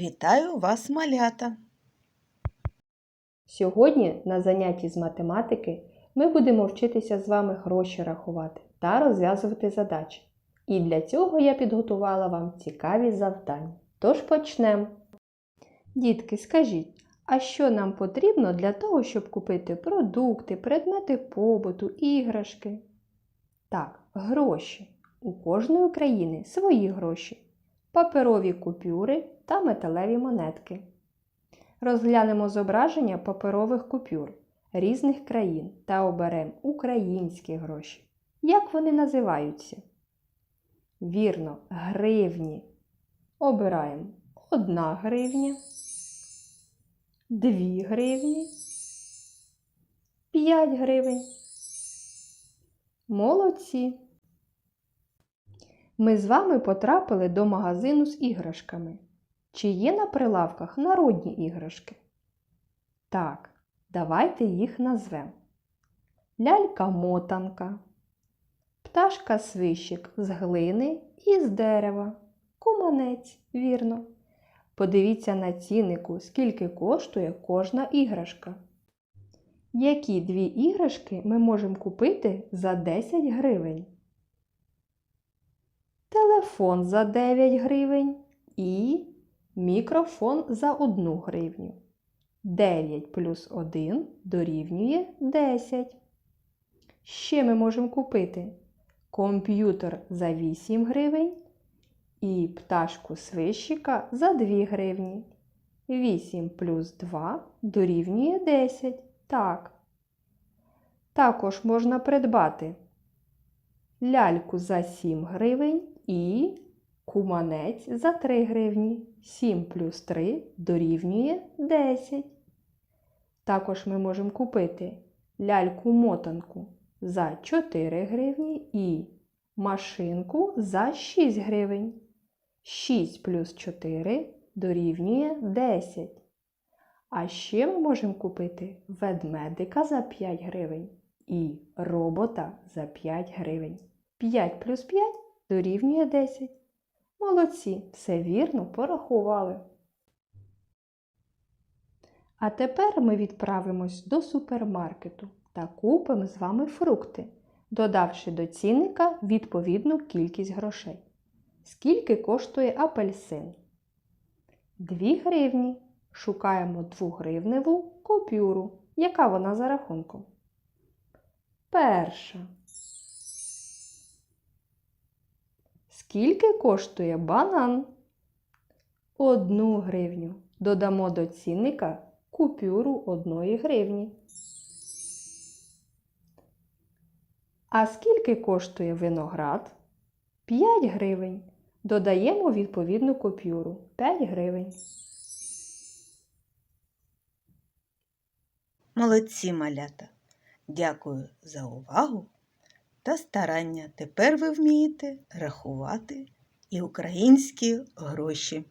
Вітаю вас, малята! Сьогодні на занятті з математики ми будемо вчитися з вами гроші рахувати та розв'язувати задачі. І для цього я підготувала вам цікаві завдання. Тож почнемо. Дітки, скажіть, а що нам потрібно для того, щоб купити продукти, предмети побуту, іграшки? Так, гроші. У кожної країни свої гроші, паперові купюри та металеві монетки. Розглянемо зображення паперових купюр різних країн та оберемо українські гроші. Як вони називаються? Вірно, гривні. Обираємо 1 гривня, 2 гривні, 5 гривень. Молодці! Ми з вами потрапили до магазину з іграшками. Чи є на прилавках народні іграшки? Так, давайте їх назвемо. Лялька-мотанка, пташка-свищик з глини і з дерева, куманець, вірно. Подивіться на ціннику, скільки коштує кожна іграшка. Які дві іграшки ми можемо купити за 10 гривень? Телефон за 9 гривень і мікрофон за 1 гривню. 9 плюс 1 дорівнює 10. Ще ми можемо купити комп'ютер за 8 гривень і пташку свищика за 2 гривні. 8 плюс 2 дорівнює 10. Так. Також можна придбати ляльку за 7 гривень і куманець за 3 гривні. 7 плюс 3 дорівнює 10. Також ми можемо купити ляльку-мотанку за 4 гривні і машинку за 6 гривень. 6 плюс 4 дорівнює 10. А ще ми можемо купити ведмедика за 5 гривень і робота за 5 гривень. 5 плюс 5 дорівнює 10. Молодці, все вірно порахували. А тепер ми відправимось до супермаркету та купимо з вами фрукти, додавши до цінника відповідну кількість грошей. Скільки коштує апельсин? 2 гривні. Шукаємо 2 гривневу купюру. Яка вона за рахунком? Перша. Скільки коштує банан? Одну гривню. Додамо до цінника купюру одної гривні. А скільки коштує виноград? 5 гривень. Додаємо відповідну купюру 5 гривень. Молодці малята! Дякую за увагу та старання. Тепер ви вмієте рахувати і українські гроші.